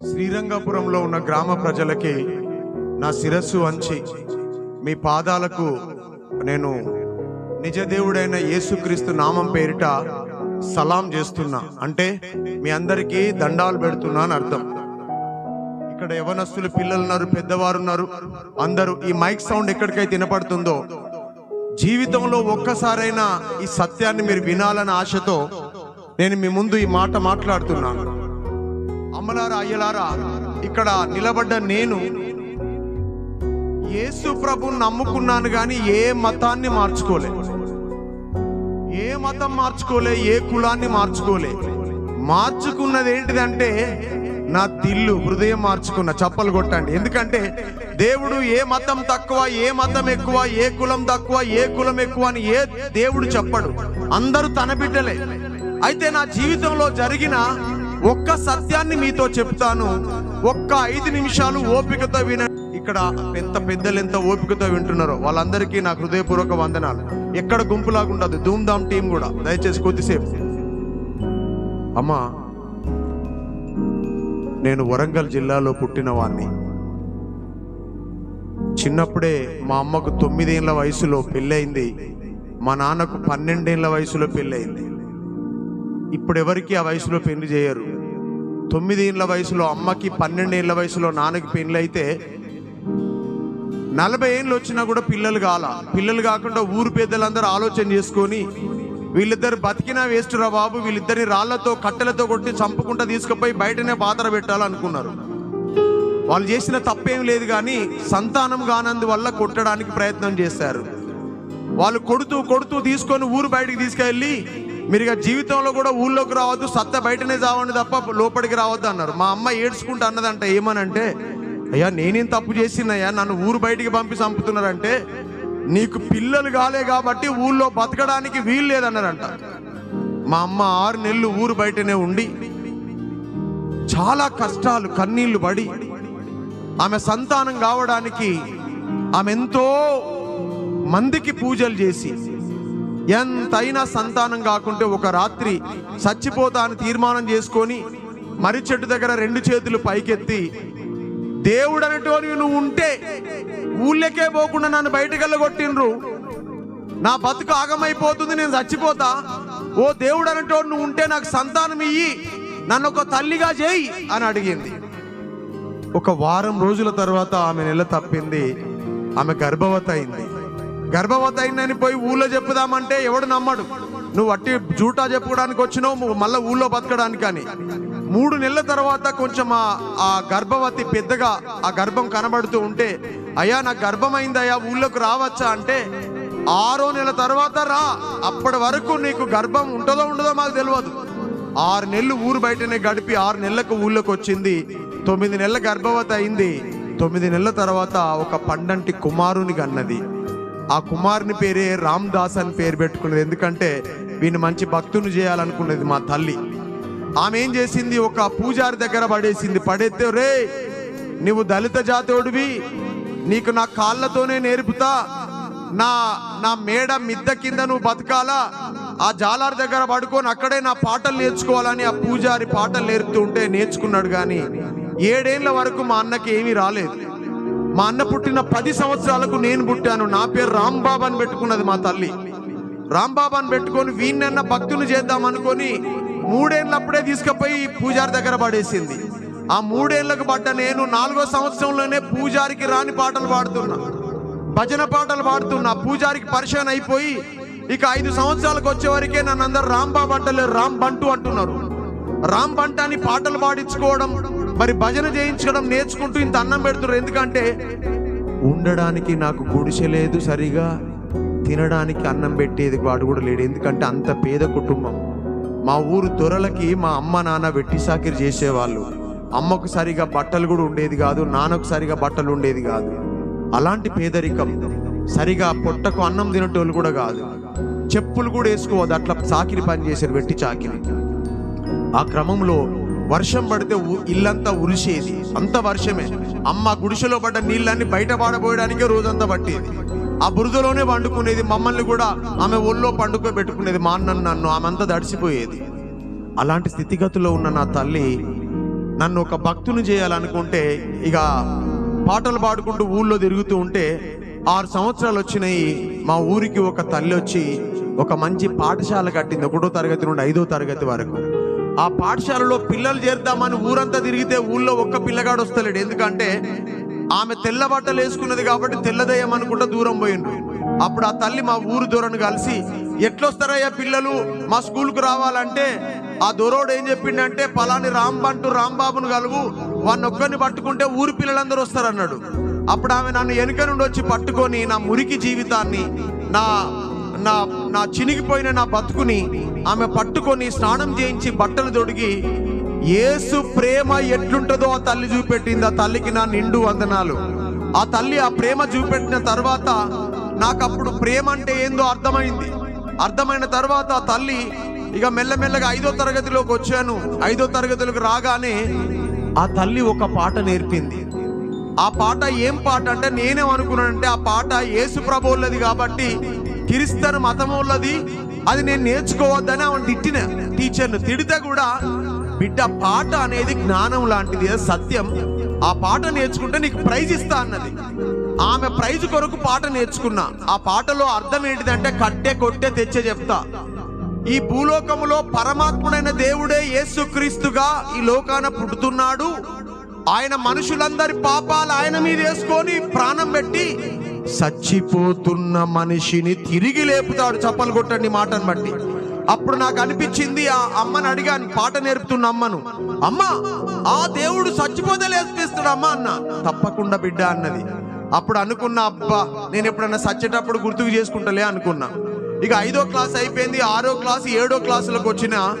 శ్రీరంగపురంలో ఉన్న గ్రామ ప్రజలకి నా శిరస్సు వంచి మీ పాదాలకు నేను నిజదేవుడైన యేసుక్రీస్తు నామం పేరిట సలాం చేస్తున్నా. అంటే మీ అందరికీ దండాలు పెడుతున్నా అని అర్థం. ఇక్కడ యవనస్తులు పిల్లలు ఉన్నారు పెద్దవారు ఉన్నారు. అందరూ ఈ మైక్ సౌండ్ ఎక్కడికైతే వినపడుతుందో జీవితంలో ఒక్కసారైనా ఈ సత్యాన్ని మీరు వినాలన్న ఆశతో నేను మీ ముందు ఈ మాట మాట్లాడుతున్నాను అమ్మలారా అయ్యలారా ఇక్కడ నిలబడ్డ నేను యేసు ప్రభుని నమ్ముకున్నాను కానీ ఏ మతాన్ని మార్చుకోలే. ఏ మతం మార్చుకోలే ఏ కులాన్ని మార్చుకోలే. మార్చుకున్నది ఏంటిదంటే నా తిల్లు హృదయం మార్చుకున్న చప్పలు కొట్టండి. ఎందుకంటే దేవుడు ఏ మతం తక్కువ ఏ మతం ఎక్కువ ఏ కులం తక్కువ ఏ కులం ఎక్కువ అని ఏ దేవుడు చెప్పడు. అందరూ తన బిడ్డలే. అయితే నా జీవితంలో జరిగిన ఒక్క సత్యాన్ని మీతో చెప్తాను. ఒక్క ఐదు నిమిషాలు ఓపికతో విన ఇక్కడ ఎంత పెద్దలు ఎంత ఓపికతో వింటున్నారో వాళ్ళందరికీ నా హృదయపూర్వక వందనాలు. ఎక్కడ గుంపులాగా ఉండదు ధూమ్ధామ్ టీం కూడా. దయచేసి కొద్దిసేపు. అమ్మా నేను వరంగల్ జిల్లాలో పుట్టిన వాడిని చిన్నప్పుడే మా అమ్మకు తొమ్మిదేళ్ళ వయసులో పెళ్ళయింది. మా నాన్నకు పన్నెండేళ్ళ వయసులో పెళ్ళయింది. ఇప్పుడు ఎవరికి ఆ వయసులో పెళ్ళి చేయరు. తొమ్మిది ఏళ్ళ వయసులో అమ్మకి పన్నెండేళ్ళ వయసులో నాన్నకి పెళ్ళి అయితే నలభై ఏళ్ళు వచ్చినా కూడా పిల్లలు కాల. పిల్లలు కాకుండా ఊరు పెద్దలందరూ ఆలోచన చేసుకొని వీళ్ళిద్దరు బతికినా వేస్ట్ రా బాబు. వీళ్ళిద్దరిని రాళ్ళతో కట్టెలతో కొట్టి చంపుకుంటా తీసుకుపోయి బయటనే పాత్ర పెట్టాలనుకున్నారు. వాళ్ళు చేసిన తప్పేం లేదు కానీ సంతానం కానందు వల్ల కొట్టడానికి ప్రయత్నం చేశారు. వాళ్ళు కొడుతూ కొడుతూ తీసుకొని ఊరు బయటికి తీసుకెళ్ళి మీరు ఇక జీవితంలో కూడా ఊళ్ళోకి రావద్దు సత్త బయటనే చావండి తప్ప లోపలికి రావద్దు అన్నారు. మా అమ్మ ఏడ్చుకుంటూ అన్నదంట ఏమనంటే అయ్యా నేనేం తప్పు చేసినయ్యా నన్ను ఊరు బయటికి పంపి చంపుతున్నారంటే నీకు పిల్లలు కాలే కాబట్టి ఊళ్ళో బతకడానికి వీలు లేదన్నారంట. మా అమ్మ ఆరు నెలలు ఊరు బయటనే ఉండి చాలా కష్టాలు కన్నీళ్ళు పడి ఆమె సంతానం కావడానికి ఆమె ఎంతో మందికి పూజలు చేసి ఎంతైనా సంతానం కాకుంటే ఒక రాత్రి చచ్చిపోతా అని తీర్మానం చేసుకొని మర్రి చెట్టు దగ్గర రెండు చేతులు పైకెత్తి దేవుడు అనేటోని నువ్వు ఉంటే ఊళ్ళకే పోకుండా నన్ను బయటకెళ్ళ కొట్టిండ్రు నా బతుకు ఆగమైపోతుంది నేను చచ్చిపోతా. ఓ దేవుడు అనేటోడు నువ్వు ఉంటే నాకు సంతానం ఇయ్యి నన్ను ఒక తల్లిగా చేయి అని అడిగింది. ఒక వారం రోజుల తర్వాత ఆమె నెల తప్పింది. ఆమె గర్భవతి అయింది గర్భవతి అయిందని పోయి ఊళ్ళో చెప్పుదామంటే ఎవడు నమ్మడు. నువ్వు అట్టి జూటా చెప్పుకోవడానికి వచ్చినావు మళ్ళీ ఊళ్ళో బతకడానికి అని. మూడు నెలల తర్వాత కొంచెం ఆ ఆ గర్భవతి పెద్దగా ఆ గర్భం కనబడుతూ ఉంటే అయ్యా నాకు గర్భం అయిందయ్యా ఊళ్ళోకి రావచ్చా? అంటే ఆరో నెల తర్వాత రా. అప్పటి వరకు నీకు గర్భం ఉంటుందో ఉండదో మాకు తెలియదు ఆరు నెలలు ఊరు బయటనే గడిపి ఆరు నెలలకు ఊళ్ళోకి వచ్చింది. తొమ్మిది నెలల గర్భవతి అయింది. తొమ్మిది నెలల తర్వాత ఒక పండంటి కుమారుని కన్నది ఆ కుమారుని పేరే రామ్ దాస్ అని పేరు పెట్టుకున్నది. ఎందుకంటే వీని మంచి భక్తుని చేయాలనుకున్నది మా తల్లి. ఆమె ఏం చేసింది? ఒక పూజారి దగ్గర పడేసింది. పడేస్తే రే నువ్వు దళిత జాతోడివి. నీకు నా కాళ్ళతోనే నేర్పుతా. నా నా మేడ మిద్ద కింద నువ్వు బతకాలా. ఆ జాలార్ దగ్గర పడుకొని అక్కడే నా పాటలు నేర్చుకోవాలని ఆ పూజారి పాటలు నేర్పుతూ ఉంటే నేర్చుకున్నాడు కానీ ఏడేళ్ళ వరకు మా అన్నకి ఏమీ రాలేదు. మా అన్న పుట్టిన పది సంవత్సరాలకు నేను పుట్టాను. నా పేరు రాంబాబు అని పెట్టుకున్నది మా తల్లి. రాంబాబు అని పెట్టుకొని వీణ్ణన్న భక్తులు చేద్దాం అనుకొని మూడేళ్ళప్పుడే తీసుకుపోయి పూజారి దగ్గర పడేసింది. ఆ మూడేళ్ళకు పడ్డ నేను నాలుగో సంవత్సరంలోనే పూజారికి రాని పాటలు పాడుతున్నా. భజన పాటలు పాడుతున్నా. పూజారికి పరిచయం అయిపోయి ఇక ఐదు సంవత్సరాలకు వచ్చే వరకే నన్ను అందరు రాంబాబు అంటలేరు రామ్ బంటు అంటున్నారు. రామ్ పాటలు పాడించుకోవడం మరి భజన చేయించడం నేర్చుకుంటూ ఇంత అన్నం పెడుతున్నారు. ఎందుకంటే ఉండడానికి నాకు గుడిసె లేదు సరిగా తినడానికి అన్నం పెట్టేది వాడు కూడా లేడు. ఎందుకంటే అంత పేద కుటుంబం. మా ఊరు దొరలకి మా అమ్మ నాన్న వెట్టి సాకిరి చేసేవాళ్ళు. అమ్మకు సరిగా బట్టలు కూడా ఉండేది కాదు నాన్నకు సరిగా బట్టలు ఉండేది కాదు. అలాంటి పేదరికం. సరిగా పొట్టకు అన్నం తినటోళ్ళు కూడా కాదు. చెప్పులు కూడా వేసుకోవద్దు అట్లా సాకిరి పని చేశారు వెట్టి చాకిరి ఆ క్రమంలో వర్షం పడితే ఇల్లంతా ఉరిసేది. అంత వర్షమే. అమ్మ గుడిసెలో పడ్డ నీళ్ళన్ని బయట పాడబోయడానికే రోజంతా పట్టేది. ఆ బురదలోనే పండుకునేది. మమ్మల్ని కూడా ఆమె ఒళ్ళో పండుకో పెట్టుకునేది. మా అన్న నన్ను ఆమె అంతా దడిసిపోయేది. అలాంటి స్థితిగతిలో ఉన్న నా తల్లి నన్ను ఒక భక్తుని చేయాలనుకుంటే ఇక పాటలు పాడుకుంటూ ఊళ్ళో తిరుగుతూ ఉంటే ఆరు సంవత్సరాలు వచ్చినాయి. మా ఊరికి ఒక తల్లి వచ్చి ఒక మంచి పాఠశాల కట్టింది. ఒకటో తరగతి నుండి ఐదో తరగతి వరకు. ఆ పాఠశాలలో పిల్లలు చేరుదామని ఊరంతా తిరిగితే ఊళ్ళో ఒక్క పిల్లగాడు వస్తలేడు. ఎందుకంటే ఆమె తెల్ల బట్టలు వేసుకున్నది కాబట్టి తెల్లదయ్యం అనుకుంటా దూరం పోయిండ్రు. అప్పుడు ఆ తల్లి మా ఊరు దూరం కలిసి ఎట్లొస్తారయ్యా పిల్లలు? మా స్కూల్కు రావాలంటే ఆ దొరోడు ఏం చెప్పిండంటే పలాని రాంబంటు రాంబాబును కలువు వాడిని ఒక్కరిని పట్టుకుంటే ఊరి పిల్లలందరూ వస్తారన్నాడు. అప్పుడు ఆమె నన్ను వెనుక నుండి వచ్చి పట్టుకొని నా మురికి జీవితాన్ని నా నా నా చినిగిపోయిన నా బతుకుని ఆమె పట్టుకొని స్నానం చేయించి బట్టలు తొడిగి ఏసు ప్రేమ ఎట్లుంటుందో ఆ తల్లి చూపెట్టింది ఆ తల్లికి నా నిండు వందనాలు. ఆ తల్లి ఆ ప్రేమ చూపెట్టిన తర్వాత నాకు అప్పుడు ప్రేమ అంటే ఏందో అర్థమైంది. అర్థమైన తర్వాత ఆ తల్లి ఇక మెల్లమెల్లగా ఐదో తరగతిలోకి వచ్చాను. ఐదో తరగతిలోకి రాగానే ఆ తల్లి ఒక పాట నేర్పింది. ఆ పాట ఏం పాట అంటే నేనేమనుకున్నానంటే ఆ పాట యేసు ప్రభువులది కాబట్టి క్రిస్తన మతములది. అది నేను నేర్చుకోవద్దని ఆమె తిట్టిన. టీచర్ను తిడితే కూడా బిడ్డ పాట అనేది జ్ఞానం లాంటిది సత్యం. ఆ పాట నేర్చుకుంటే నీకు ప్రైజ్ ఇస్తా అన్నది. ఆమె ప్రైజ్ కొరకు పాట నేర్చుకున్నా. ఆ పాటలో అర్థం ఏంటిదంటే కట్టే కొట్టే తెచ్చే చెప్తా. ఈ భూలోకములో పరమాత్ముడైన దేవుడే యేసుక్రీస్తుగా ఈ లోకాన పుట్టుతున్నాడు ఆయన మనుషులందరి పాపాలు ఆయన మీద వేసుకొని ప్రాణం పెట్టి చచ్చిపోతున్న మనిషిని తిరిగి లేపుతాడు చప్పలు కొట్టండి మాటను బట్టి. అప్పుడు నాకు అనిపించింది ఆ అమ్మని అడిగాను పాట నేర్పుతున్న అమ్మను. అమ్మ ఆ దేవుడు చచ్చిపోతే లేపిస్తాడు అమ్మ అన్న. తప్పకుండా బిడ్డ అన్నది. అప్పుడు అనుకున్నా అబ్బా నేను ఎప్పుడన్నా చచ్చేటప్పుడు గుర్తుకు చేసుకుంటలే అనుకున్నా. ఇక ఐదో క్లాస్ అయిపోయింది ఆరో క్లాస్ ఏడో క్లాసులకు వచ్చిన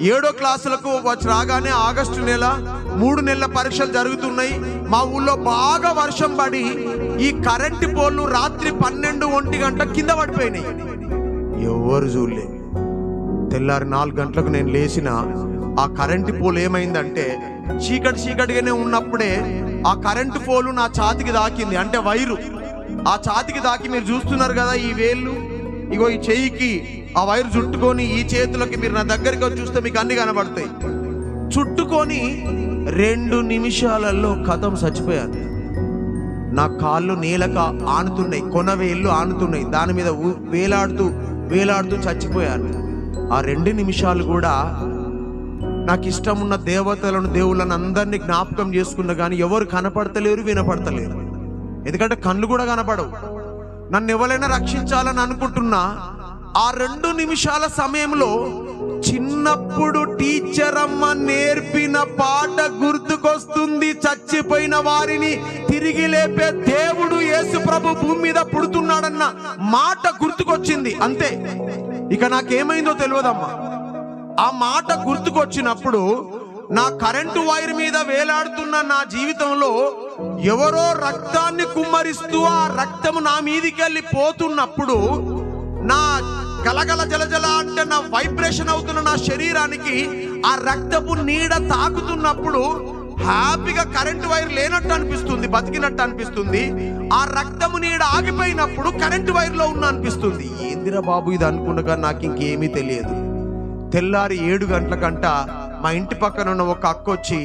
ఏడో క్లాసులకు వచ్చి రాగానే ఆగస్టు నెల మూడు నెలల పరీక్షలు జరుగుతున్నాయి. మా ఊళ్ళో బాగా వర్షం పడి ఈ కరెంటు పోల్లు రాత్రి పన్నెండు ఒంటి గంట కింద పడిపోయినాయి. ఎవరు చూడలే. తెల్లారి నాలుగు గంటలకు నేను లేచిన ఆ కరెంటు పోల్ ఏమైందంటే చీకటి చీకటిగానే ఉన్నప్పుడే ఆ కరెంటు పోలు నా ఛాతికి దాకింది. అంటే వైరు. ఆ ఛాతికి దాకి మీరు చూస్తున్నారు కదా ఈ వేళ్ళు. ఇగో ఈ చెయ్యికి ఆ వైరు చుట్టుకొని ఈ చేతులకి మీరు నా దగ్గరికి వచ్చి చూస్తే మీకు అన్ని కనబడతాయి. చుట్టుకొని రెండు నిమిషాలలో కథం చచ్చిపోయాను నా కాళ్ళు నేలక ఆనుతున్నాయి కొనవేళ్ళు ఆనుతున్నాయి దాని మీద వేలాడుతూ వేలాడుతూ చచ్చిపోయాను. ఆ రెండు నిమిషాలు కూడా నాకు ఇష్టం ఉన్న దేవతలను దేవుళ్ళని అందరినీ జ్ఞాపకం చేసుకున్నా కానీ ఎవరు కనపడతలేరు వినపడతలేరు. ఎందుకంటే కళ్ళు కూడా కనపడవు. నన్ను ఎవరైనా రక్షించాలని అనుకుంటున్నా ఆ రెండు నిమిషాల సమయంలో చిన్నప్పుడు టీచర్ అమ్మ నేర్పిన పాట గుర్తుకొస్తుంది. చచ్చిపోయిన వారిని తిరిగి లేపే దేవుడు యేసు ప్రభు భూమి మీద పుడుతున్నాడన్న మాట గుర్తుకొచ్చింది. అంతే. ఇక నాకేమైందో తెలియదమ్మా. ఆ మాట గుర్తుకొచ్చినప్పుడు నా కరెంటు వైర్ మీద వేలాడుతున్న నా జీవితంలో ఎవరో రక్తాన్ని కుమ్మరిస్తూ ఆ రక్తము నా మీదికి వెళ్ళి పోతున్నప్పుడు నా గలగల జలజల అంటే నా వైబ్రేషన్ అవుతున్న నా శరీరానికి ఆ రక్తపు నీడ తాకుతున్నప్పుడు హ్యాపీగా కరెంటు వైర్ లేనట్టు అనిపిస్తుంది బతికినట్టు అనిపిస్తుంది. ఆ రక్తము నీడ ఆగిపోయినప్పుడు కరెంటు వైర్లో ఉన్న అనిపిస్తుంది. ఏందిరా బాబు ఇది అనుకుండగా నాకు ఇంకేమీ తెలియదు. తెల్లారి ఏడు గంటలకంట మా ఇంటి పక్కన ఉన్న ఒక అక్క వచ్చి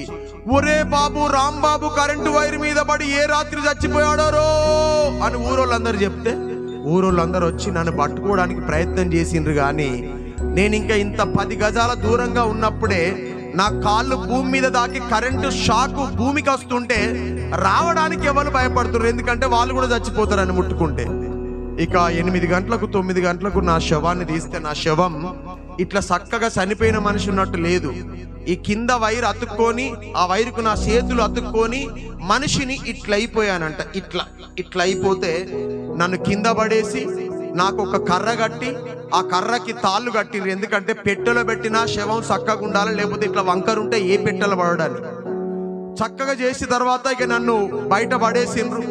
ఒరే బాబు రాంబాబు కరెంటు వైర్ మీద పడి ఏ రాత్రి చచ్చిపోయాడో అని ఊరోళ్ళందరూ చెప్తే ఊరోళ్ళందరూ వచ్చి నన్ను పట్టుకోవడానికి ప్రయత్నం చేసిండ్రు కానీ నేను ఇంకా ఇంత పది గజాల దూరంగా ఉన్నప్పుడే నా కాళ్ళు భూమి మీద దాకి కరెంటు షాక్ భూమికి వస్తుంటే రావడానికి ఎవరు భయపడుతున్నారు ఎందుకంటే వాళ్ళు కూడా చచ్చిపోతారని ముట్టుకుంటే. ఇక ఎనిమిది గంటలకు తొమ్మిది గంటలకు నా శవాన్ని తీస్తే నా శవం ఇట్లా చక్కగా చనిపోయిన మనిషి ఉన్నట్టు లేదు. ఈ కింద వైర్ అతుక్కొని ఆ వైరుకు నా చేతులు అతుక్కొని మనిషిని ఇట్ల అయిపోయానంట ఇట్లా ఇట్లా అయిపోతే నన్ను కింద పడేసి నాకు ఒక కర్ర కట్టి ఆ కర్రకి తాళ్ళు కట్టిండ్రు ఎందుకంటే పెట్టెలో పెట్టిన శవం చక్కగా ఉండాలి లేకపోతే ఇట్లా వంకరుంటే ఏ పెట్టెలో పడడానికి చక్కగా చేసిన తర్వాత ఇక నన్ను బయట పడేసిండ్రు.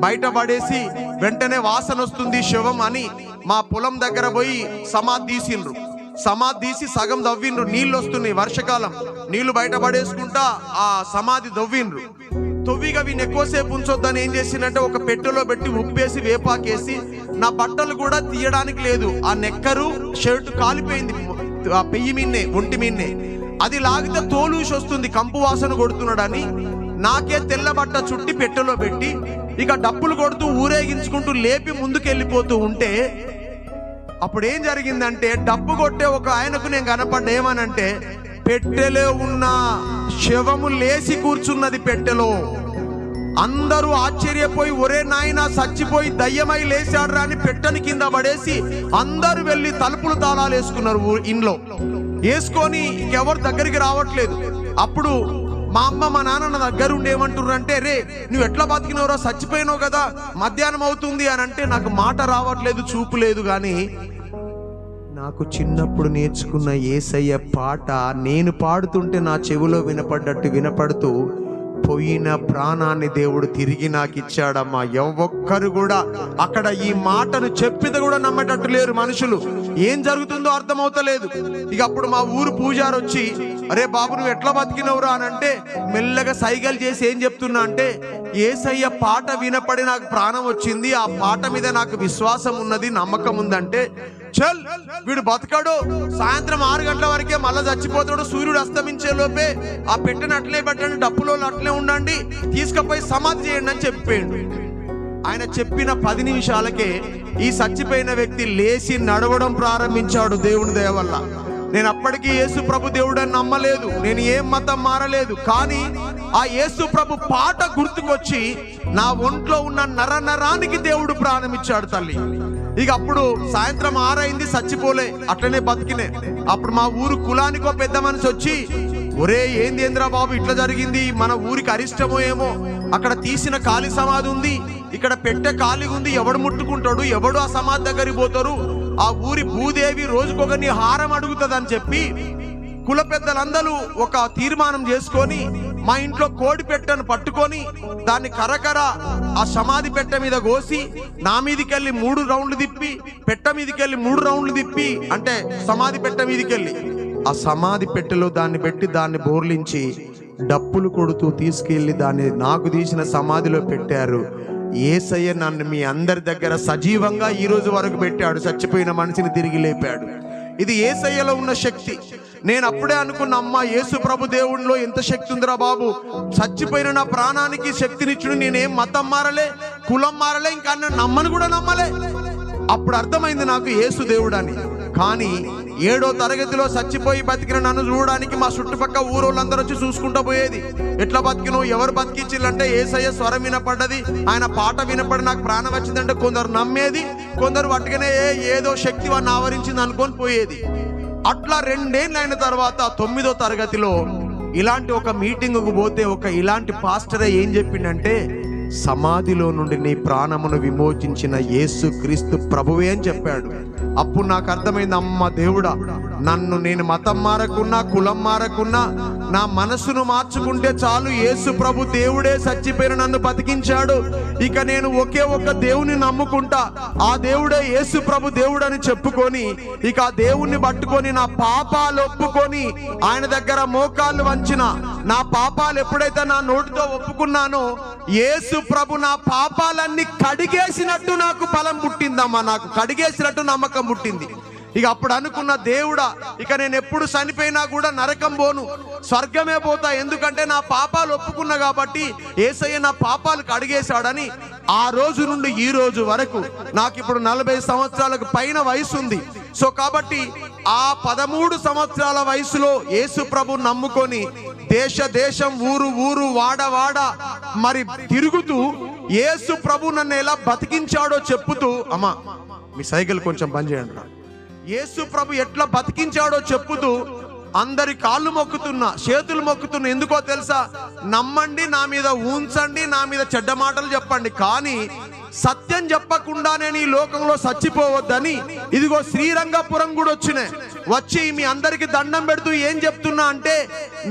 బయట పడేసి వెంటనే వాసన వస్తుంది శవం అని మా పొలం దగ్గర పోయి సమాధి తీసిండ్రు. సమాధి తీసి సగం దవ్విండ్రు నీళ్ళు వస్తున్నాయి వర్షకాలం. నీళ్ళు బయట పడేసుకుంటా ఆ సమాధి దవ్విండ్రు తొవ్విగా వీని ఎక్కువసేపు ఉంచొద్దని ఏం చేసిందంటే ఒక పెట్టెలో పెట్టి ఉప్పేసి వేపాకేసి నా బట్టలు కూడా తీయడానికి లేదు. ఆ నెక్కరు షర్ట్ కాలిపోయింది. ఆ పెయ్యి మిన్నే ఒంటి మిన్నే. అది లాగితే తోలూసి వస్తుంది. కంపు వాసన కొడుతున్నాడని నాకే తెల్ల బట్ట చుట్టి పెట్టెలో పెట్టి ఇక డప్పులు కొడుతూ ఊరేగించుకుంటూ లేపి ముందుకెళ్ళిపోతూ ఉంటే అప్పుడు ఏం జరిగిందంటే డబ్బు కొట్టే ఒక ఆయనకు నేను కనపడ్డా ఏమనంటే పెట్టెలో ఉన్న శవము లేచి కూర్చున్నది పెట్టెలో. అందరూ ఆశ్చర్యపోయి ఒరే నాయన చచ్చిపోయి దయ్యమై లేచాడు అని పెట్టని కింద పడేసి అందరూ వెళ్ళి తలుపులు తాళాలు వేసుకున్నారు ఇంట్లో. వేసుకొని ఇంకెవరు దగ్గరికి రావట్లేదు. అప్పుడు మా అమ్మ మా నాన్న నా దగ్గర ఉండి రే నువ్వు ఎట్లా బతికినవరా? చచ్చిపోయినావు కదా మధ్యాహ్నం అవుతుంది అని అంటే నాకు మాట రావట్లేదు చూపు లేదు కానీ నాకు చిన్నప్పుడు నేర్చుకున్న ఏసయ్య పాట నేను పాడుతుంటే నా చెవిలో వినపడ్డట్టు వినపడుతూ పోయిన ప్రాణాన్ని దేవుడు తిరిగి నాకు ఇచ్చాడమ్మా. ఎవ్వొక్కరు కూడా అక్కడ ఈ మాటను చెప్పితే కూడా నమ్మేటట్టు లేరు మనుషులు. ఏం జరుగుతుందో అర్థమవుతలేదు. ఇక అప్పుడు మా ఊరు పూజారు వచ్చి అరే బాబు నువ్వు ఎట్లా బతికినవురా అని అంటే మెల్లగా సైగలు చేసి ఏం చెప్తున్నా అంటే ఏసయ్య పాట వినపడి నాకు ప్రాణం వచ్చింది ఆ పాట మీద నాకు విశ్వాసం ఉన్నది నమ్మకం ఉందంటే చల్ వీడు బతకడు. సాయంత్రం ఆరు గంటల వరకే మళ్ళా చచ్చిపోతాడు. సూర్యుడు అస్తమించే లోపే ఆ పెట్టిన అట్లే పెట్టండి డప్పులో అట్లే ఉండండి తీసుకుపోయి సమాధి చేయండి అని చెప్పాడు ఆయన చెప్పిన పది నిమిషాలకే ఈ చచ్చిపోయిన వ్యక్తి లేచి నడవడం ప్రారంభించాడు దేవుని దయ వల్ల. నేను అప్పటికీ యేసు ప్రభు దేవుడని నమ్మలేదు. నేను ఏం మతం మారలేదు. కానీ ఆ యేసు ప్రభు పాట గుర్తుకొచ్చి నా ఒంట్లో ఉన్న నర నరానికి దేవుడు ప్రాణం ఇచ్చాడు తల్లి. ఇక అప్పుడు సాయంత్రం ఆరైంది చచ్చిపోలే. అట్లనే బతికినే. అప్పుడు మా ఊరు కులానికో పెద్ద మనిషి వచ్చి ఒరే ఏంది ఏంద్రా బాబు ఇట్లా జరిగింది? మన ఊరికి అరిష్టమో ఏమో? అక్కడ తీసిన ఖాళీ సమాధి ఉంది. ఇక్కడ పెట్టే ఖాళీగా ఉంది. ఎవడు ముట్టుకుంటాడు? ఎవడు ఆ సమాధి దగ్గరికి పోతారు? ఆ ఊరి భూదేవి రోజుకొకరిని హారం అడుగుతుందని చెప్పి కుల పెద్దలందరూ ఒక తీర్మానం చేసుకొని మా ఇంట్లో కోడి పెట్టను పట్టుకొని దాన్ని కరకర ఆ సమాధి పెట్టె మీద కోసి నా మీదికెళ్ళి మూడు రౌండ్లు తిప్పి పెట్ట మీదికెళ్ళి మూడు రౌండ్లు తిప్పి అంటే సమాధి పెట్టె మీదికెళ్ళి. ఆ సమాధి పెట్టెలో దాన్ని పెట్టి దాన్ని బోర్లించి డప్పులు కొడుతూ తీసుకెళ్ళి దాన్ని నాకు తీసిన సమాధిలో పెట్టారు. ఏసయ్య నన్ను మీ అందరి దగ్గర సజీవంగా ఈ రోజు వరకు పెట్టాడు చచ్చిపోయిన మనిషిని తిరిగి లేపాడు. ఇది ఏసయ్యలో ఉన్న శక్తి. నేను అప్పుడే అనుకున్న అమ్మ యేసు ప్రభు దేవుడిలో ఎంత శక్తి ఉందిరా బాబు? చచ్చిపోయిన నా ప్రాణానికి శక్తినిచ్చుడు నేనేం మతం మారలే కులం మారలే ఇంకా నన్ను నమ్మను కూడా నమ్మలే. అప్పుడు అర్థమైంది నాకు యేసు దేవుడని కానీ ఏడో తరగతిలో చచ్చిపోయి బతికిన నన్ను చూడడానికి మా చుట్టుపక్క ఊరోళ్ళందరూ వచ్చి చూసుకుంటూ పోయేది. ఎట్లా బతికినో ఎవరు బతికించిల్లంటే ఏసయ్య స్వరం వినపడ్డది. ఆయన పాట వినపడి నాకు ప్రాణం వచ్చిందంటే కొందరు నమ్మేది కొందరు పట్టుకనే ఏదో శక్తి వాడిని ఆవరించింది అనుకొని పోయేది. అట్లా రెండేళ్ళు అయిన తర్వాత తొమ్మిదో తరగతిలో ఇలాంటి ఒక మీటింగుకు పోతే ఒక ఇలాంటి పాస్టరే ఏం చెప్పిండంటే సమాధిలో నుండి నీ ప్రాణమును విమోచించిన యేసు క్రీస్తు ప్రభువే అని చెప్పాడు. అప్పుడు నాకు అర్థమైంది అమ్మ దేవుడా నన్ను నేను మతం మారకున్నా కులం మారకున్నా నా మనసును మార్చుకుంటే చాలు యేసు ప్రభు దేవుడే చచ్చిపోయిన నన్ను బతికించాడు. ఇక నేను ఒకే ఒక దేవుని నమ్ముకుంటా. ఆ దేవుడే యేసు ప్రభు దేవుడని చెప్పుకొని ఇక ఆ దేవుణ్ణి పట్టుకొని నా పాపాలు ఒప్పుకొని ఆయన దగ్గర మోకాళ్ళు వంచిన నా పాపాలు ఎప్పుడైతే నా నోటితో ఒప్పుకున్నానో యేసు ప్రభు నా పాపాలన్నీ కడిగేసినట్టు నాకు ఫలం పుట్టిందమ్మా. నాకు కడిగేసినట్టు నమ్మకం పుట్టింది. ఇక అప్పుడు అనుకున్న దేవుడా ఇక నేను ఎప్పుడు చనిపోయినా కూడా నరకం పోను స్వర్గమే పోతా ఎందుకంటే నా పాపాలు ఒప్పుకున్నా కాబట్టి ఏసయ్య నా పాపాలు కడిగేశాడని ఆ రోజు నుండి ఈ రోజు వరకు నాకు ఇప్పుడు నలభై సంవత్సరాలకు పైన వయసు ఉంది. సో కాబట్టి ఆ పదమూడు సంవత్సరాల వయసులో యేసు ప్రభు నమ్ముకొని దేశ దేశం ఊరు ఊరు వాడ వాడ మరి తిరుగుతూ యేసు ప్రభు నన్ను ఎలా బతికించాడో చెప్పుతూ అమ్మా మీ సైకిల్ కొంచెం బంద్ చేయండి యేసు ప్రభు ఎట్లా బతికించాడో చెప్పుతూ అందరి కాళ్ళు మొక్కుతున్నా చేతులు మొక్కుతున్నా. ఎందుకో తెలుసా? నమ్మండి నా మీద ఉంచండి నా మీద చెడ్డ మాటలు చెప్పండి. కానీ సత్యం చెప్పకుండానే నీ లోకంలో చచ్చిపోవద్దని. ఇదిగో శ్రీరంగపురం కూడా వచ్చినాయి. వచ్చి మీ అందరికి దండం పెడుతూ ఏం చెప్తున్నా అంటే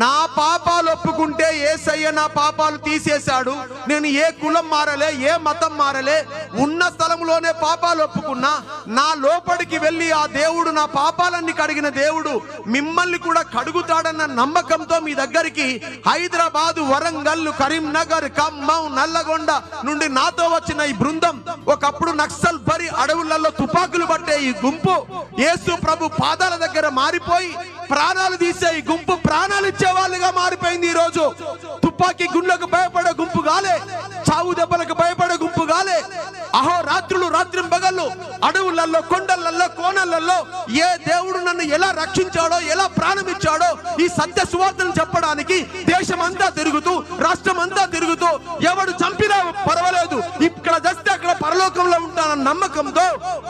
నా పాపాలు ఒప్పుకుంటే ఏసయ్య నా పాపాలు తీసేశాడు. నేను ఏ కులం మారలే ఏ మతం మారలే ఉన్న స్థలంలోనే పాపాలు ఒప్పుకున్నా నా లోపలికి వెళ్ళి ఆ దేవుడు నా పాపాలన్నీ కడిగిన దేవుడు మిమ్మల్ని కూడా కడుగుతాడన్న నమ్మకంతో మీ దగ్గరికి హైదరాబాదు వరంగల్ కరీంనగర్ ఖమ్మం నల్లగొండ నుండి నాతో వచ్చిన ఈ బృందం ఒకప్పుడు నక్సల్ బరి అడవులలో తుపాకులు పట్టే ఈ గుంపు యేసు ప్రభు పాదాల దగ్గర మారిపోయి ప్రాణాలు తీసే ఈ గుంపు ప్రాణాలు ఇచ్చే వాళ్ళుగా మారిపోయింది ఈ రోజు తుపాకీ గుండెకు భయపడే గుంపు గాలే చావు దెబ్బలకు భయపడే గుంపు గాలే. అహో రాత్రులు రాత్రి పగళ్ళు అడవులలో కొండలలో కోనలలో ఏ దేవుడు నన్ను ఎలా రక్షించాడో ఎలా ప్రాణం ఇచ్చాడో ఈ సత్య సువార్తను చెప్పడానికి దేశం అంతా తిరుగుతూ రాష్ట్రం అంతా తిరుగుతూ ఎవడు చంపినా పర్వాలేదు. ఇక్కడ చస్తే అక్కడ పరలోకంలో ఉంటానన్న నమ్మకంతో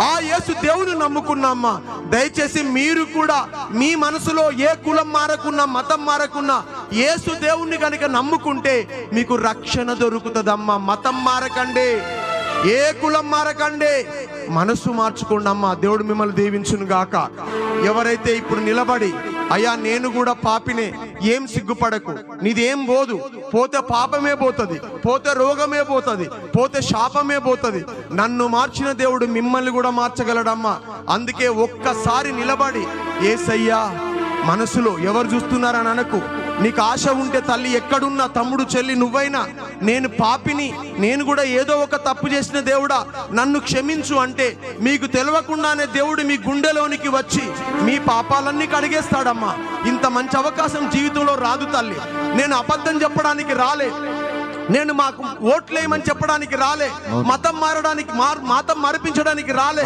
ఆ యేసు దేవుని నమ్ముకున్నామ్మా దయచేసి మీరు కూడా మీ మనసులో ఏ కులం మారకున్నా మతం మారకున్నా యేసు దేవుణ్ణి కనుక నమ్ముకుంటే మీకు రక్షణ దొరుకుతుందమ్మా. మతం మారకండి. ఏ కులం మారకండి. మనసు మార్చుకోండి అమ్మా. దేవుడు మిమ్మల్ని దీవించును గాక. ఎవరైతే ఇప్పుడు నిలబడి అయ్యా నేను కూడా పాపినే. ఏం సిగ్గుపడకు. నీదేం పోదు. పోతే పాపమే పోతుంది. పోతే రోగమే పోతుంది. పోతే శాపమే పోతుంది. నన్ను మార్చిన దేవుడు మిమ్మల్ని కూడా మార్చగలడమ్మా. అందుకే ఒక్కసారి నిలబడి ఏసయ్యా మనసులో ఎవరు చూస్తున్నారని అనకు. నీకు ఆశ ఉంటే తల్లి ఎక్కడున్నా తమ్ముడు చెల్లి నువ్వైనా నేను పాపిని నేను కూడా ఏదో ఒక తప్పు చేసిన దేవుడా నన్ను క్షమించు అంటే మీకు తెలియకుండానే దేవుడు మీ గుండెలోనికి వచ్చి మీ పాపాలన్నీ కడిగేస్తాడమ్మా. ఇంత మంచి అవకాశం జీవితంలో రాదు తల్లి. నేను అబద్ధం చెప్పడానికి రాలే. నేను మాకు ఓట్లేయమని చెప్పడానికి రాలే మతం మారడానికి మార్ మతం మరిపించడానికి రాలే.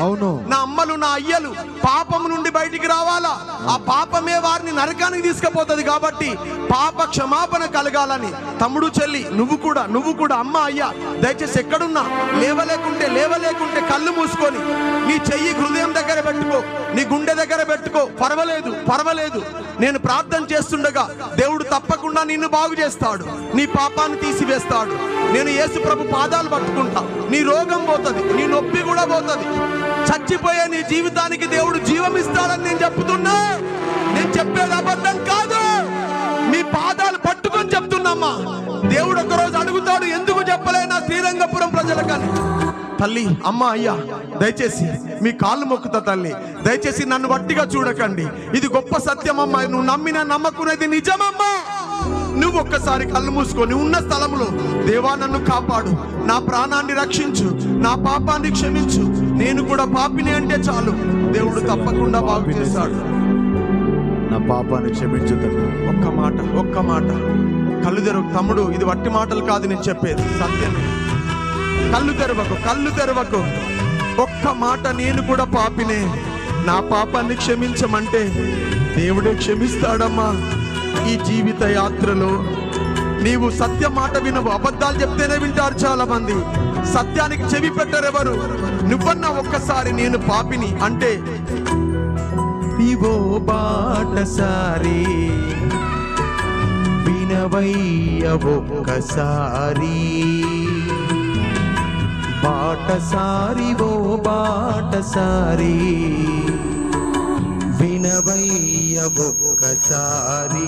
నా అమ్మలు నా అయ్యలు పాపం నుండి బయటికి రావాలా? ఆ పాపమే వారిని నరకానికి తీసుకుపోతుంది కాబట్టి పాప క్షమాపణ కలగాలని. తమ్ముడు చెల్లి నువ్వు కూడా నువ్వు కూడా అమ్మ అయ్యా దయచేసి ఎక్కడున్నా? లేవలేకుంటే లేవలేకుంటే కళ్ళు మూసుకొని నీ చెయ్యి హృదయం దగ్గర పెట్టుకో నీ గుండె దగ్గర పెట్టుకో. పర్వాలేదు పర్వాలేదు. నేను ప్రార్థన చేస్తుండగా దేవుడు తప్పకుండా నిన్ను బాగు చేస్తాడు. నీ పాపాన్ని తీసివేస్తాడు. నేను యేసు ప్రభు పాదాలు పట్టుకుంటా. నీ రోగం పోతుంది నీ నొప్పి కూడా పోతుంది. చచ్చిపోయే నీ జీవితానికి దేవుడు జీవం ఇస్తాడని నేను చెప్తున్నా. నేను చెప్పేది అబద్ధం కాదు. మీ పాదాలు పట్టుకొని చెప్తున్నామ్మా దేవుడు ఒకరోజు అడుగుతాడు ఎందుకు చెప్పలేనా శ్రీరంగపురం ప్రజలకని? తల్లి అమ్మ అయ్యా దయచేసి మీ కాళ్ళు మొక్కుతా తల్లి. దయచేసి నన్ను వట్టిగా చూడకండి. ఇది గొప్ప సత్యం అమ్మా నువ్వు నమ్మిన నమ్మకునేది నిజమమ్మా. నువ్వు ఒక్కసారి కళ్ళు మూసుకొని ఉన్న స్థలంలో దేవా నన్ను కాపాడు. నా ప్రాణాన్ని రక్షించు. నా పాపాన్ని క్షమించు. నేను కూడా పాపిని అంటే చాలు. దేవుడు తప్పకుండా బాగు చేస్తాడు. నా పాపాన్ని క్షమించు ఒక్క మాట ఒక్క మాట. కళ్ళు తమ్ముడు ఇది వట్టి మాటలు కాదు నేను చెప్పేది. సత్యమే. కళ్ళు తెరవకు కళ్ళు తెరవకు. ఒక్క మాట నేను కూడా పాపినే. నా పాపాన్ని క్షమించమంటే దేవుడే క్షమిస్తాడమ్మా ఈ జీవిత యాత్రలో. నీవు సత్య మాట వినవు అబద్ధాలు చెప్తేనే వింటారు చాలా మంది సత్యానికి చెవి పెట్టరెవరు? నువ్వన్నా ఒక్కసారి నేను పాపిని అంటే నీవో బాటసారి వినవయ్య ఒక్కసారి. బాటసారి ఓ బాటసారి. వినవయ్య ఒక్కసారి.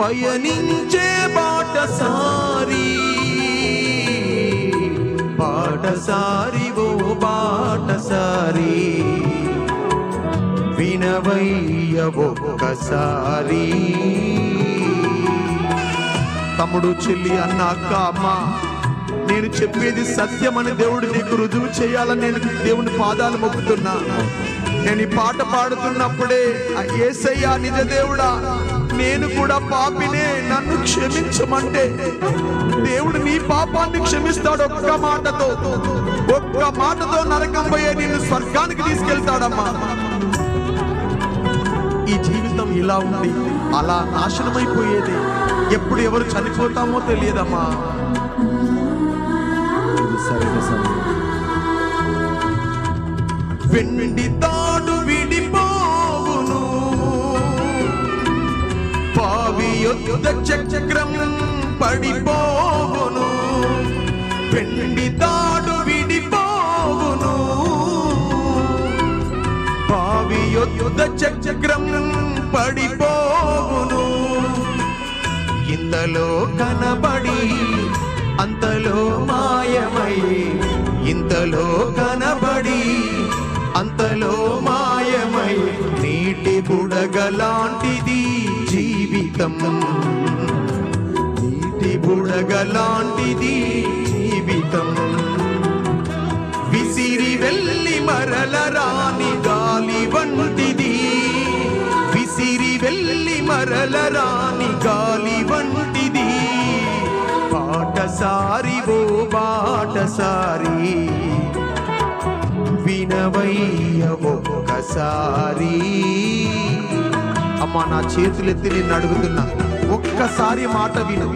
పయనించే బాటసారి. బాటసారి ఓ బాటసారి. వినవయ్య ఒక్కసారి. తమ్ముడు చెల్లి అన్న అక్క అమ్మ నేను చెప్పేది సత్యమని దేవుడు నీకు రుజువు చేయాలని నేను దేవుని పాదాలు మొక్కుతున్నా నేను ఈ పాట పాడుతున్నప్పుడే ఏసయ్యా నిజ దేవుడా నేను కూడా పాపినే నన్ను క్షమించమంటే. దేవుడు నీ పాపాన్ని క్షమిస్తాడు ఒక్క మాటతో. ఒక్క మాటతో నరకం పోయే నిన్ను స్వర్గానికి తీసుకెళ్తాడమ్మా. ఈ జీవితం ఇలా ఉంది అలా నాశనమైపోయేది. ఎప్పుడు ఎవరు చనిపోతామో తెలియదమ్మా. ఇది సరైన సమయం వెండి తాడు విడిపోవును. పావి యుద్ధ చక్రం పడిపోవును. వెండి తాడు విడిపోవును. పావి యుద్ధ చక్రం పడిపోవును. ఇంతలో కనబడి అంతలో మాయమై ఇంతలో కనబడి అంతలో మాయమై నీటి బుడగలాంటిది జీవితం. నీటి బుడగలాంటిది జీవితం. విసిరి వెళ్ళి మరల రాని గాలి వంటిది. విసిరి వెళ్ళి మరల రాని గాలి వంటి సారి ఓ బాటసారి వినవయ్య ఒక్కసారి. అమ్మా నా చేతులెత్తి నేను అడుగుతున్నా. ఒక్కసారి మాట విను.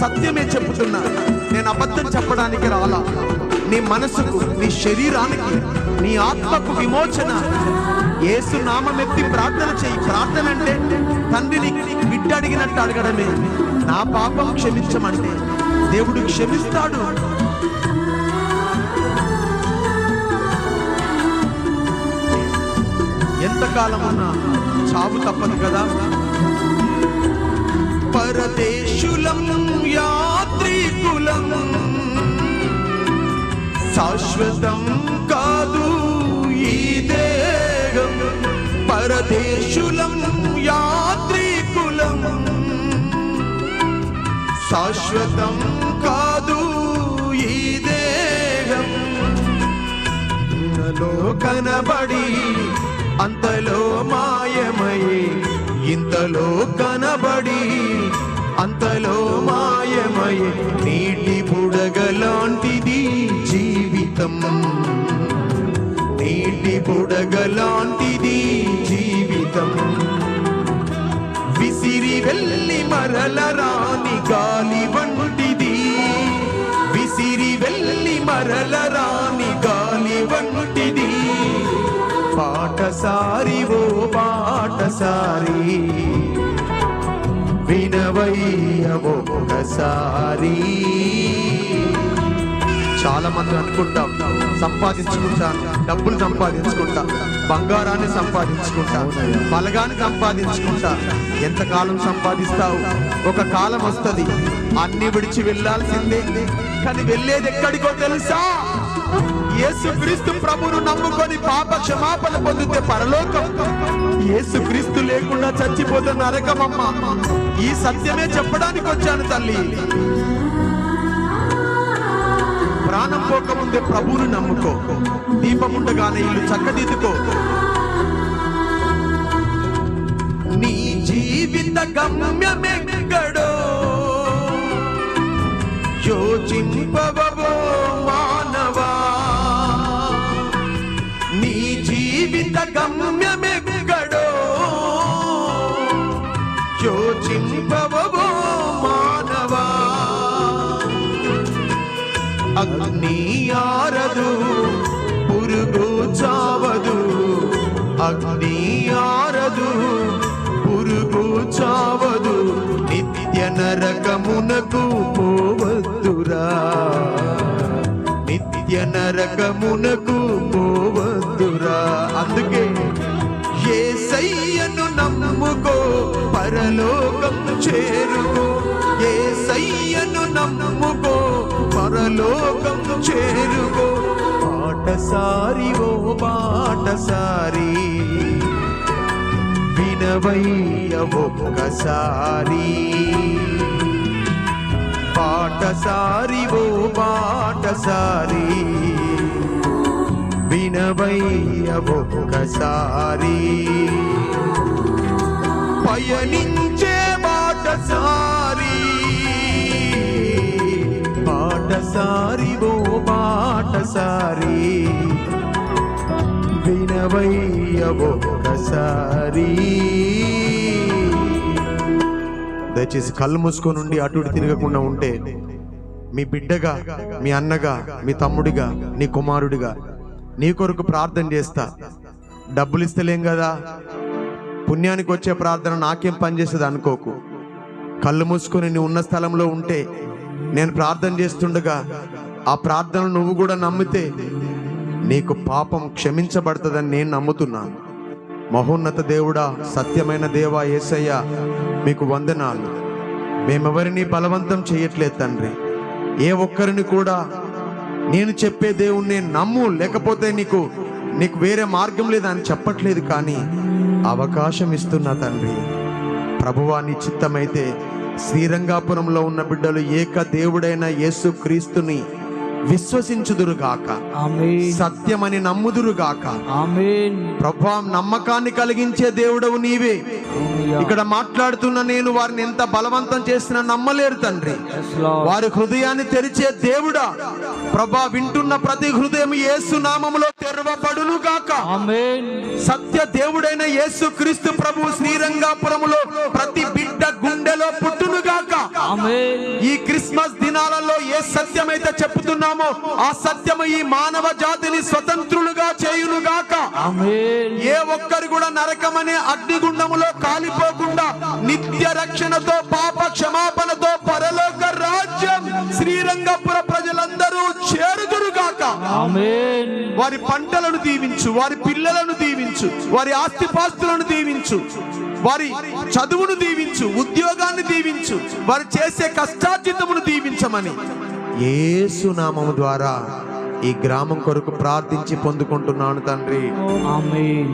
సత్యమే చెప్తున్నా నేను అబద్ధం చెప్పడానికి రాలా. నీ మనసుకు నీ శరీరానికి నీ ఆత్మకు విమోచన. ఏసు నామం ఎత్తి ప్రార్థన చేయి. ప్రార్థన అంటే తండ్రిని బిడ్డ అడిగినట్టు అడగడమే. నా పాపం క్షమించమంటే. దేవుడు క్షమిస్తాడు. ఎంతకాలమన్నా చావు తప్పదు కదా? పరదేశులం యాత్రికులం శాశ్వతం కాదు ఈ దేహం. పరదేశులం యాత్రికులం శాశ్వతం కాదు ఈ దేహం. ఇంతలో కనబడి అంతలో మాయమై ఇంతలో కనబడి అంతలో మాయమై నీటి బుడగలాంటిది జీవితం. నీటి బుడగలాంటిది జీవితం. వెళ్ళి మరల రాని గాలి వంటిది. విసిరి వెళ్ళి మరల రాని గాలి వంటిది. పాటసారి ఓ పాటసారి వినవయ్య చాలా మంది అనుకుంటాం. సంపాదించుకుంటా డబ్బులు సంపాదించుకుంటా బంగారాన్ని సంపాదించుకుంటా బలగాన్ని సంపాదించుకుంటా. ఎంతకాలం సంపాదిస్తావు? ఒక కాలం వస్తది. అన్ని విడిచి వెళ్ళాల్సిందే. కానీ వెళ్ళేది ఎక్కడికో తెలుసా? యేసు క్రీస్తు ప్రభును నమ్ముకొని పాప క్షమాపణ పొందితే పరలోకం. యేసు క్రీస్తు లేకుండా చచ్చిపోతే నరకమమ్మ. ఈ సత్యమే చెప్పడానికి వచ్చాను తల్లి. ప్రాణం పోకముందే ప్రభువును నమ్ముకో. దీపముండగానే ఇల్లు చక్కదిద్దుకో. నీ జీవిత గమ్యమెక్కడో? యోచింపవో మానవా? నీ జీవిత గమ్యమెక్కడో? యోచింపవో అగ్ని ఆరదు పురుగు చావదు. అగ్ని ఆరదు పురుగు చావదు. నిత్య నరకమునకు పోవద్దురా. నిత్య నరకమునకు పోవద్దురా. అందుకే నమ్ముకో పరలోకం చేరుకో. ఏ సయ్యను నమ్ముకో పరలోకం చేరుకో. పాటసారి ఓ పాటసారి వినవయ్య ఒక్కసారి. పాటసారి ఓ పాటసారి వినవయ్య ఒక్కసారి. పయనించే బాటసారి. బాటసారి ఓ బాటసారి. వినవయ్య ఒక్కసారి. దయచేసి కళ్ళు మూసుకొని ఉండి అటు ఇటు తిరగకుండా ఉంటే మీ బిడ్డగా మీ అన్నగా మీ తమ్ముడిగా నీ కుమారుడిగా నీ కొరకు ప్రార్థన చేస్తా. డబ్బులు ఇస్తలేం కదా? పుణ్యానికి వచ్చే ప్రార్థన నాకేం పనిచేసేది అనుకోకు. కళ్ళు మూసుకొని నువ్వు ఉన్న స్థలంలో ఉంటే నేను ప్రార్థన చేస్తుండగా ఆ ప్రార్థన నువ్వు కూడా నమ్మితే నీకు పాపం క్షమించబడుతుందని నేను నమ్ముతున్నాను. మహోన్నత దేవుడా సత్యమైన దేవా యేసయ్య మీకు వందనాలు. మేమెవరిని బలవంతం చేయట్లేదు తండ్రి. ఏ ఒక్కరిని కూడా నేను చెప్పే దేవుణ్ణి నమ్ము లేకపోతే నీకు నీకు వేరే మార్గం లేదని చెప్పట్లేదు కానీ అవకాశం ఇస్తున్న తండ్రి. ప్రభువా నిశ్చిత్తమైతే చిత్తమైతే శ్రీరంగాపురంలో ఉన్న బిడ్డలు ఏక దేవుడైన యేసు క్రీస్తుని విశ్వసించుదురుగాక. సత్యమని నమ్ముదురుగాక. ప్రభా నమ్మకాన్ని కలిగించే దేవుడవు నీవే. ఇక్కడ మాట్లాడుతున్న నేను వారిని ఎంత బలవంతం చేసినా నమ్మలేరు తండ్రి. వారి హృదయాన్ని తెరిచే దేవుడా. ప్రభా వింటున్న ప్రతి హృదయం యేసు నామములో తెరవబడును గాక సత్య దేవుడైన యేసు క్రీస్తు ప్రభు శ్రీరంగాపురములో ప్రతి బిడ్డ గుండెలో పుట్టును గాక ఈ క్రిస్మస్ దినాలలో ఏ సత్యమైతే చెప్పుతున్నామో ఆ సత్యము ఈ మానవ జాతిని స్వతంత్రులుగా చేయును గాక ఆమేన్. ఏ ఒక్కరు కూడా నరకమనే అగ్నిగుండములో కాలిపోకుండా నిత్య రక్షణతో పాప క్షమాపణతో పరలోక రాజ్యం శ్రీరంగపుర ప్రజలందరూ చేరుదురుగాక. వారి పంటలను దీవించు వారి పిల్లలను దీవించు వారి ఆస్తిపాస్తులను దీవించు వారి చదువును దీవించు ఉద్యోగాన్ని దీవించు వారు చేసే కష్టార్జితమును దీవించమని. యేసు నామము ద్వారా ఈ గ్రామం కొరకు ప్రార్థించి పొందుకుంటున్నాను తండ్రి. ఆమె